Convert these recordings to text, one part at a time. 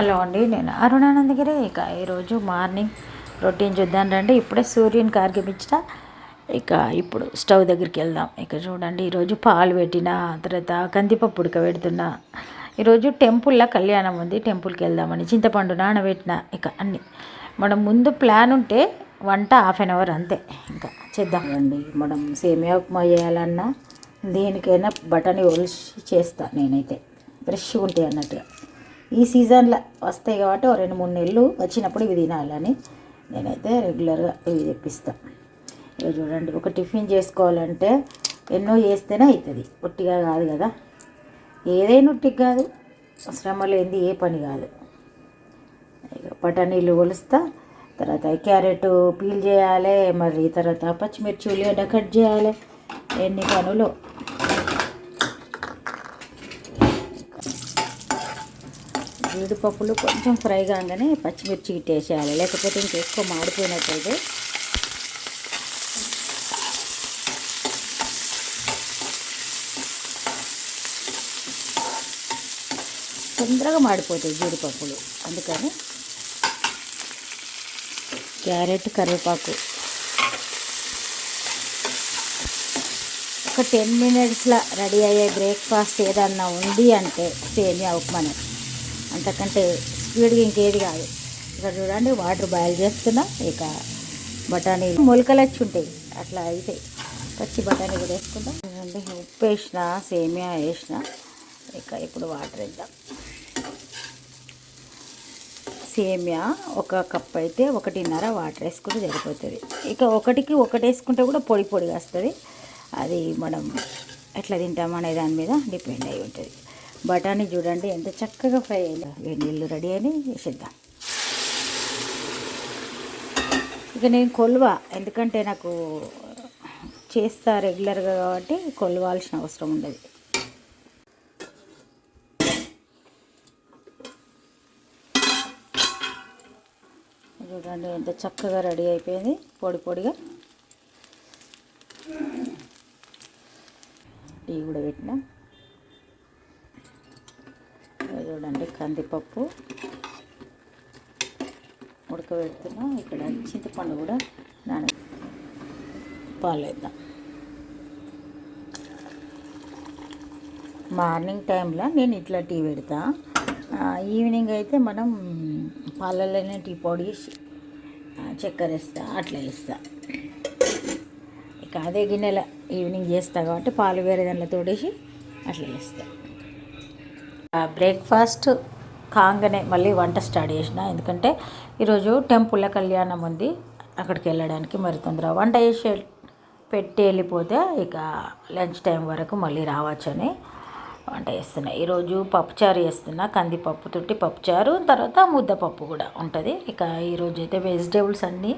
Hello అండి నేను అరుణానందగిరి. ఇక ఈరోజు మార్నింగ్ రొటీన్ చూద్దాం రండి. ఇప్పుడే సూర్యుని కార్గిపించిన ఇక ఇప్పుడు స్టవ్ దగ్గరికి వెళ్దాం. ఇక చూడండి ఈరోజు పాలు పెట్టిన తర్వాత కందిపప్పు ఉడకబెడుతున్నా. ఈరోజు టెంపుల్లో కళ్యాణం ఉంది టెంపుల్కి వెళ్దామని. చింతపండు నానబెట్టిన ఇక అన్నీ. మనం ముందు ప్లాన్ ఉంటే వంట హాఫ్ అన్ అవర్ అంతే. ఇంకా చేద్దాం. రండి మనం సేమియా ఉప్మా చేయాలన్నా దేనికైనా బటన్ ఒలిసి చేస్తా నేనైతే. ఫ్రెష్గా ఉంటాయి అన్నట్టుగా ఈ సీజన్లో వస్తాయి కాబట్టి ఓ రెండు మూడు నెలలు వచ్చినప్పుడు ఇవి తినాలని నేనైతే రెగ్యులర్గా ఇవి తెప్పిస్తాను ఇక చూడండి ఒక టిఫిన్ చేసుకోవాలంటే ఎన్నో చేస్తేనే అవుతుంది ఒట్టిగా కాదు కదా. ఏదైనా ఉట్టి కాదు శ్రమ లేనిది ఏ పని కాదు. ఇక బఠానీలు ఒలుస్తా తర్వాత క్యారెట్ పీల్ చేయాలి మరి తర్వాత పచ్చిమిర్చి ఉల్లిగడ్డ కట్ చేయాలి. ఎన్ని పనులు జీడిపప్పులు కొంచెం ఫ్రై కాగానే పచ్చిమిర్చి ఇట్టేసేయాలి. లేకపోతే ఇంకెక్కువ మాడిపోయినట్టయితే తొందరగా మాడిపోతాయి జీడిపప్పులు. అందుకని క్యారెట్ కరివేపాకు ఒక టెన్ మినిట్స్లో రెడీ అయ్యే బ్రేక్ఫాస్ట్ ఏదన్నా ఉంది అంటే సేమియా ఉప్మానే అంతకంటే స్పీడ్గా ఇంకేది కాదు. ఇక్కడ చూడండి వాటర్ బాయిల్ చేస్తున్నా ఇక బఠానీ మొలకలు వచ్చి ఉంటాయి అట్లా అయితే పచ్చి బఠానీ కూడా వేసుకుందాం. చూడండి ఉప్పు వేసిన సేమియా వేసిన ఇక ఇప్పుడు వాటర్ వేద్దాం. సేమియా ఒక కప్ అయితే ఒకటిన్నర వాటర్ వేసుకుంటే సరిపోతుంది. ఇక ఒకటికి ఒకటి వేసుకుంటే కూడా పొడి పొడిగా వస్తుంది. అది మనం ఎట్లా తింటాం అనే దాని మీద డిపెండ్ అయి ఉంటుంది. బఠానీ చూడండి ఎంత చక్కగా ఫ్రై అయింది. వేడి నీళ్ళు రెడీ అని వేసేద్దాం. ఇక నేను కొలువ ఎందుకంటే నాకు చేస్తా రెగ్యులర్గా కాబట్టి కొలవాల్సిన అవసరం ఉండదు. చూడండి ఎంత చక్కగా రెడీ అయిపోయింది పొడి పొడిగా. టీ కూడా పెట్టినా. చూడండి కందిపప్పు ఉడకబెడుతున్నాం. ఇక్కడ చింతపండు కూడా నాన పాలు వేద్దాం మార్నింగ్ టైంలో నేను ఇట్లా టీ పెడతా. ఈవినింగ్ అయితే మనం పాలలోనే టీ పొడి వేసి, చక్కెర వేస్తా అట్లా వేస్తా. ఇక అదే గిన్నెల ఈవినింగ్ చేస్తా కాబట్టి పాలు వేరే దాంట్లో తోడేసి అట్లా చేస్తా. బ్రేక్ఫాస్ట్ కాగానే మళ్ళీ వంట స్టార్ట్ చేసిన. ఎందుకంటే ఈరోజు టెంపుల్ల కళ్యాణం ఉంది. అక్కడికి వెళ్ళడానికి మరి తొందరగా వంట చేసి పెట్టి వెళ్ళిపోతే ఇక లంచ్ టైం వరకు మళ్ళీ రావచ్చని వంట చేస్తున్నా. ఈరోజు పప్పుచారు చేస్తున్నా. కందిపప్పు తొట్టి పప్పుచారు తర్వాత ముద్దపప్పు కూడా ఉంటుంది. ఇక ఈరోజు అయితే వెజిటేబుల్స్ అన్నీ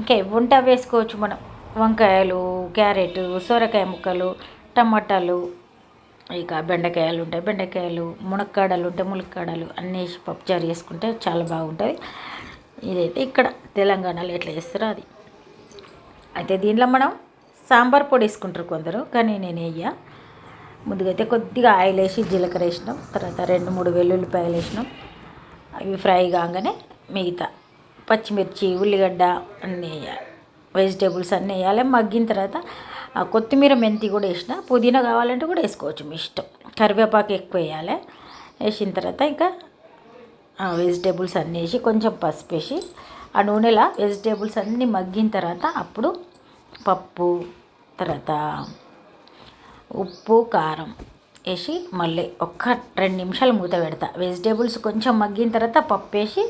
ఇంకా ఎవి వేసుకోవచ్చు మనం. వంకాయలు క్యారెట్ సొరకాయ ముక్కలు టమాటాలు ఇక బెండకాయలు ఉంటాయి. బెండకాయలు మునక్కాడలు ఉంటాయి. మునక్కాడలు అన్నీ వేసి పప్పుచారు చేసుకుంటే చాలా బాగుంటుంది. ఇదైతే ఇక్కడ తెలంగాణలో ఎట్లా చేస్తారో అది. అయితే దీంట్లో మనం సాంబార్ పొడి వేసుకుంటారు కొందరు కానీ నేను వేయ. ముందుగా అయితే కొద్దిగా ఆయిల్ వేసి జీలకర్ర వేసినాం. తర్వాత రెండు మూడు వెల్లుల్లిపాయలు వేసినాం. అవి ఫ్రై కాగానే మిగతా పచ్చిమిర్చి ఉల్లిగడ్డ అన్నీ వేయాలి. వెజిటేబుల్స్ అన్నీ వేయాలి. మగ్గిన తర్వాత కొత్తిమీర మెంతి కూడా వేసిన పుదీనా కావాలంటే కూడా వేసుకోవచ్చు మీ ఇష్టం. కరివేపాకు ఎక్కువ వేయాలి. వేసిన తర్వాత ఇంకా వెజిటేబుల్స్ అన్నీ వేసి కొంచెం పసుపు వేసి ఆ నూనెలో వెజిటేబుల్స్ అన్నీ మగ్గిన తర్వాత అప్పుడు పప్పు తర్వాత ఉప్పు కారం వేసి మళ్ళీ ఒక్క రెండు నిమిషాలు మూత పెడతా. వెజిటేబుల్స్ కొంచెం మగ్గిన తర్వాత పప్పు వేసి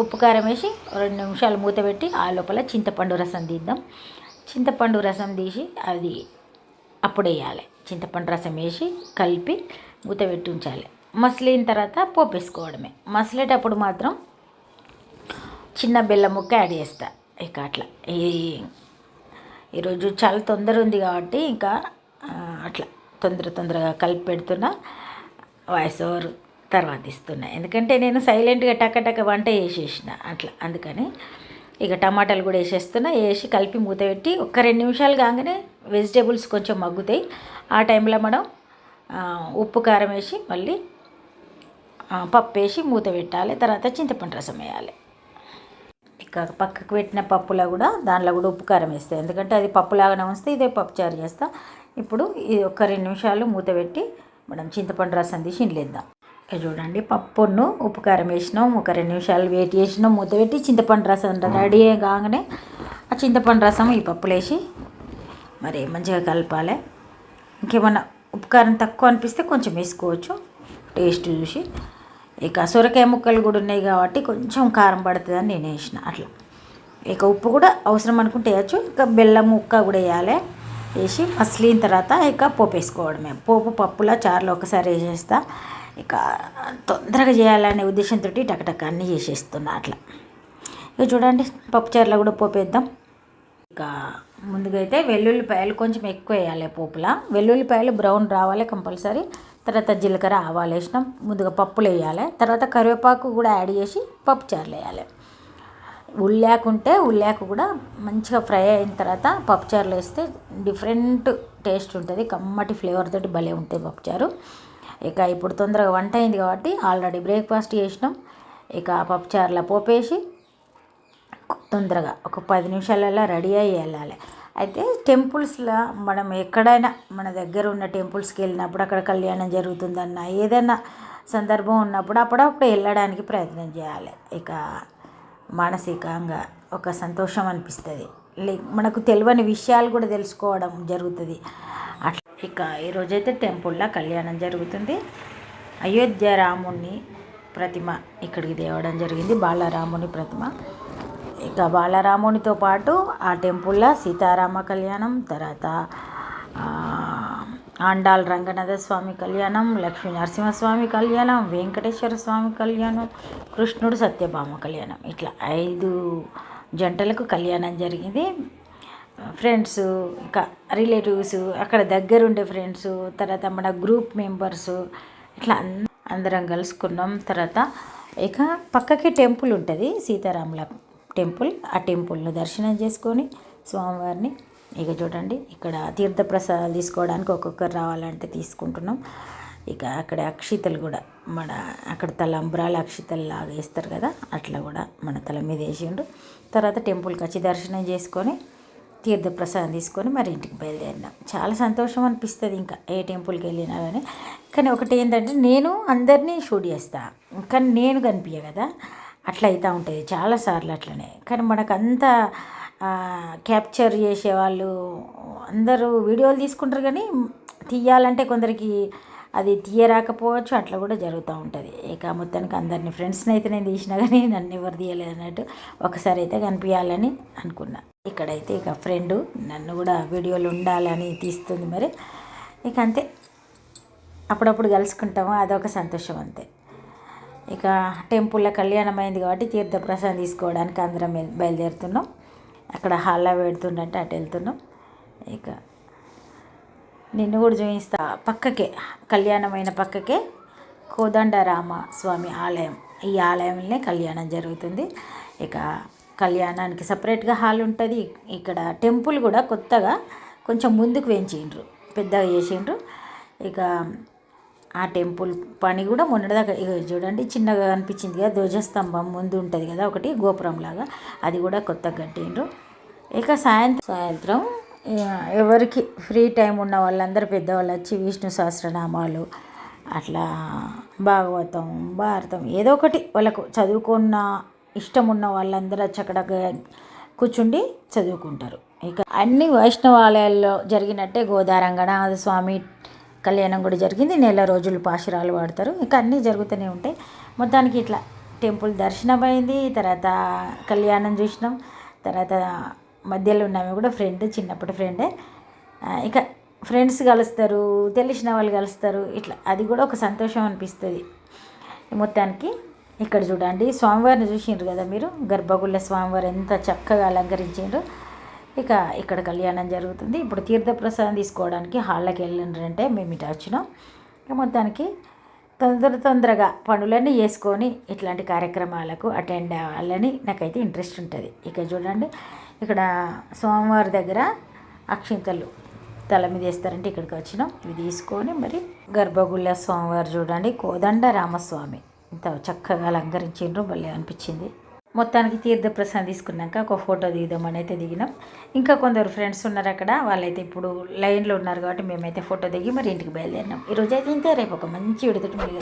ఉప్పు కారం వేసి రెండు నిమిషాలు మూత పెట్టి ఆ లోపల చింతపండు రసం తీద్దాం. చింతపండు రసం తీసి అది అప్పుడు వేయాలి. చింతపండు రసం వేసి కలిపి మూత పెట్టి ఉంచాలి. మసిలిన తర్వాత పోపు వేసుకోవడమే. మసిలేటప్పుడు మాత్రం చిన్న బెల్లం ముక్క యాడ్ చేస్తా. ఇక అట్లా. ఈ ఈరోజు చాలా తొందర ఉంది కాబట్టి ఇంకా అట్లా తొందర తొందరగా కలిపి పెడుతున్నా. వాయిస్ ఓవర్ తర్వాత ఇస్తున్నా. ఎందుకంటే నేను సైలెంట్గా టక్క టక్క వంట చేసేసిన. అట్లా. అందుకని ఇక టమాటాలు కూడా వేసేస్తున్నా వేసి కలిపి మూత పెట్టి ఒక రెండు నిమిషాలు కాగానే వెజిటేబుల్స్ కొంచెం మగ్గుతాయి. ఆ టైంలో మనం ఉప్పు కారం వేసి మళ్ళీ పప్పు వేసి మూత పెట్టాలి. తర్వాత చింతపండు రసం వేయాలి. ఇక పక్కకు పెట్టిన పప్పులో కూడా దాంట్లో కూడా ఉప్పు కారం వేస్తాయి ఎందుకంటే అది పప్పులాగానే వస్తే ఇదే పప్పు చారు చేస్తా. ఇప్పుడు ఇది ఒక రెండు నిమిషాలు మూత పెట్టి మనం చింతపండు రసం తీసి ఇండ్లేద్దాం. చూడండి పప్పును ఉప్పు కారం వేసినాం. ఒక రెండు నిమిషాలు వేట్ చేసినాం. మూత పెట్టి చింతపండు రసం రెడీ కాగానే ఆ చింతపండు రసం ఈ పప్పులు వేసి మరి మంచిగా కలపాలి. ఇంకేమన్నా ఉప్పు కారం తక్కువ అనిపిస్తే కొంచెం వేసుకోవచ్చు. టేస్ట్ చూసి. ఇక సొరకాయ ముక్కలు కూడా ఉన్నాయి కాబట్టి కొంచెం కారం పడుతుందని నేను వేసిన. అట్లా. ఇక ఉప్పు కూడా అవసరం అనుకుంటే వేయచ్చు. ఇక బెల్లం ముక్క కూడా వేయాలి. వేసి మసిలిన తర్వాత ఇక పోపు వేసుకోవడమే. పోపు పప్పులా చారులో ఒకసారి వేసేస్తా. ఇక తొందరగా చేయాలనే ఉద్దేశంతో టకటక అన్నీ చేసేస్తున్నా అట్లా. ఇక చూడండి పప్పుచారులో కూడా పోపు వేద్దాం. ఇక ముందుగా అయితే వెల్లుల్లిపాయలు కొంచెం ఎక్కువ వేయాలి పోపులా. వెల్లుల్లిపాయలు బ్రౌన్ రావాలి కంపల్సరీ. తర్వాత జీలకర్ర ఆవాలు వేసినాం. ముందుగా పప్పులు వేయాలి. తర్వాత కరివేపాకు కూడా యాడ్ చేసి పప్పు చారులు వేయాలి. ఉల్లాకు ఉంటే ఉల్లాకు కూడా మంచిగా ఫ్రై అయిన తర్వాత పప్పుచారులు వేస్తే డిఫరెంట్ టేస్ట్ ఉంటుంది. కమ్మటి ఫ్లేవర్ తోటి భలే ఉంటుంది పప్పుచారు ఇక ఇప్పుడు తొందరగా వంట అయింది కాబట్టి ఆల్రెడీ బ్రేక్ఫాస్ట్ చేసినాం. ఇక పప్పుచారుల పోపేసి తొందరగా ఒక పది నిమిషాలలో రెడీ అయ్యి వెళ్ళాలి. అయితే టెంపుల్స్లో మనం ఎక్కడైనా మన దగ్గర ఉన్న టెంపుల్స్కి వెళ్ళినప్పుడు అక్కడ కళ్యాణం జరుగుతుందన్న ఏదైనా సందర్భం ఉన్నప్పుడు అప్పుడప్పుడు వెళ్ళడానికి ప్రయత్నం చేయాలి. ఇక మానసికంగా ఒక సంతోషం అనిపిస్తుంది. లైక్ మనకు తెలియని విషయాలు కూడా తెలుసుకోవడం జరుగుతుంది. అట్లా ఇక ఈరోజైతే టెంపుల్లో కళ్యాణం జరుగుతుంది. అయోధ్య రాముని ప్రతిమ ఇక్కడికి తేవడం జరిగింది. బాలరాముని ప్రతిమ. ఇక బాలరామునితో పాటు ఆ టెంపుల్లో సీతారామ కళ్యాణం తర్వాత ఆండాల్ రంగనాథ స్వామి కళ్యాణం లక్ష్మీ నరసింహస్వామి కళ్యాణం వెంకటేశ్వర స్వామి కళ్యాణం కృష్ణుడు సత్యభామ కళ్యాణం. ఇట్లా ఐదు జంటలకు కళ్యాణం జరిగింది. ఫ్రెండ్స్ ఇంకా రిలేటివ్స్ అక్కడ దగ్గరుండే ఫ్రెండ్స్ తర్వాత మన గ్రూప్ మెంబర్స్ ఇట్లా అందరం కలుసుకున్నాం. తర్వాత ఇక పక్కకి టెంపుల్ ఉంటుంది సీతారాముల టెంపుల్. ఆ టెంపుల్ను దర్శనం చేసుకొని స్వామివారిని ఇక చూడండి ఇక్కడ తీర్థప్రసాదాలు తీసుకోవడానికి ఒక్కొక్కరు రావాలంటే తీసుకుంటున్నాం. ఇక అక్కడ అక్షితలు కూడా మన అక్కడ తలంబ్రాలు అక్షితలు లాగా వేస్తారు కదా అట్లా కూడా మన తల మీద వేసిండు. తర్వాత టెంపుల్కి వచ్చి దర్శనం చేసుకొని తీర్థప్రసాదం తీసుకొని మరి ఇంటికి బయలుదేరినాం. చాలా సంతోషం అనిపిస్తుంది ఇంకా ఏ టెంపుల్కి వెళ్ళినా కానీ కానీ ఒకటి ఏంటంటే నేను అందరినీ షూట్ చేస్తా. కానీ నేను కనిపించ కదా. అట్లా అవుతూ ఉంటుంది. చాలాసార్లు అట్లనే. కానీ మనకు అంత క్యాప్చర్ చేసేవాళ్ళు అందరూ వీడియోలు తీసుకుంటారు కానీ తీయాలంటే కొందరికి అది తీయరాకపోవచ్చు అట్లా కూడా జరుగుతూ ఉంటుంది. ఇక మొత్తానికి అందరిని ఫ్రెండ్స్ని అయితే నేను తీసినా కానీ నన్ను ఎవరు తీయలేదు అన్నట్టు ఒకసారి అయితే కనిపించాలని అనుకున్నా. ఇక్కడైతే ఇక ఫ్రెండ్ నన్ను కూడా వీడియోలు ఉండాలని తీస్తుంది మరి. ఇక అంతే. అప్పుడప్పుడు కలుసుకుంటాము. అదొక సంతోషం అంతే. ఇక టెంపుల్లో కళ్యాణం అయింది కాబట్టి తీర్థప్రసాదం తీసుకోవడానికి అందరం బయలుదేరుతున్నాం. అక్కడ హాల్లో పెడుతుండంటే అటు వెళ్తున్నాం. ఇక నిన్ను కూడా చూపిస్తా. పక్కకే కళ్యాణమైన పక్కకే కోదండరామ స్వామి ఆలయం. ఈ ఆలయంలోనే కళ్యాణం జరుగుతుంది. ఇక కళ్యాణానికి సపరేట్గా హాల్ ఉంటుంది. ఇక్కడ టెంపుల్ కూడా కొత్తగా కొంచెం ముందుకు పెంచిండ్రు పెద్దగా చేసిండ్రు. ఇక ఆ టెంపుల్ పని కూడా మొన్నటిదాకా ఇక చూడండి చిన్నగా అనిపించింది కదా ధ్వజస్తంభం ముందు ఉంటుంది కదా ఒకటి గోపురం లాగా. అది కూడా కొత్తగా కట్టిండ్రు. ఇక సాయంత్రం సాయంత్రం ఎవరికి ఫ్రీ టైం ఉన్న వాళ్ళందరూ పెద్దవాళ్ళు వచ్చి విష్ణు సహస్రనామాలు అట్లా భాగవతం భారతం ఏదో ఒకటి వాళ్ళకు చదువుకున్న ఇష్టం ఉన్న వాళ్ళందరూ వచ్చి అక్కడ కూర్చుండి చదువుకుంటారు. ఇక అన్ని వైష్ణవాలయాల్లో జరిగినట్టే గోదారంగనాథ స్వామి కళ్యాణం కూడా జరిగింది. నెల రోజులు పాశురాలు వాడతారు. ఇంకా అన్నీ జరుగుతూనే ఉంటాయి. మొత్తానికి ఇట్లా టెంపుల్ దర్శనం అయింది తర్వాత కళ్యాణం చూసినాం. తర్వాత మధ్యలో ఉన్నామే కూడా ఫ్రెండ్ చిన్నప్పటి ఫ్రెండే ఇక ఫ్రెండ్స్ కలుస్తారు తెలిసిన వాళ్ళు కలుస్తారు ఇట్లా. అది కూడా ఒక సంతోషం అనిపిస్తుంది. మొత్తానికి ఇక్కడ చూడండి స్వామివారిని చూసిండ్రు కదా మీరు? గర్భగుళ్ళ స్వామివారు ఎంత చక్కగా అలంకరించిండ్రు ఇక ఇక్కడ కళ్యాణం జరుగుతుంది. ఇప్పుడు తీర్థప్రసాదం తీసుకోవడానికి హాల్లోకి వెళ్ళిండ్రంటే మేము ఇటు వచ్చినాం. మొత్తానికి తొందర తొందరగా పనులన్నీ చేసుకొని ఇట్లాంటి కార్యక్రమాలకు అటెండ్ అవ్వాలని నాకైతే ఇంట్రెస్ట్ ఉంటుంది. ఇక చూడండి ఇక్కడ సోమవారి దగ్గర అక్షింతలు తల మీద వేస్తారంటే ఇక్కడికి వచ్చినాం. ఇవి తీసుకొని మరి గర్భగుళ్ళ స్వామివారు చూడండి. కోదండ రామస్వామి. ఇంత చక్కగా అలంకరించిండ్రు భలే అనిపించింది. మొత్తానికి తీర్థప్రసాదం తీసుకున్నాక ఒక ఫోటో దిగుదామని అయితే దిగినాం. ఇంకా కొందరు ఫ్రెండ్స్ ఉన్నారు అక్కడ. వాళ్ళైతే ఇప్పుడు లైన్లో ఉన్నారు కాబట్టి మేమైతే ఫోటో దిగి మరి ఇంటికి బయలుదేరినాం. ఈరోజు అయితే ఇంతే రేపు ఒక మంచి విడతటి మళ్ళీ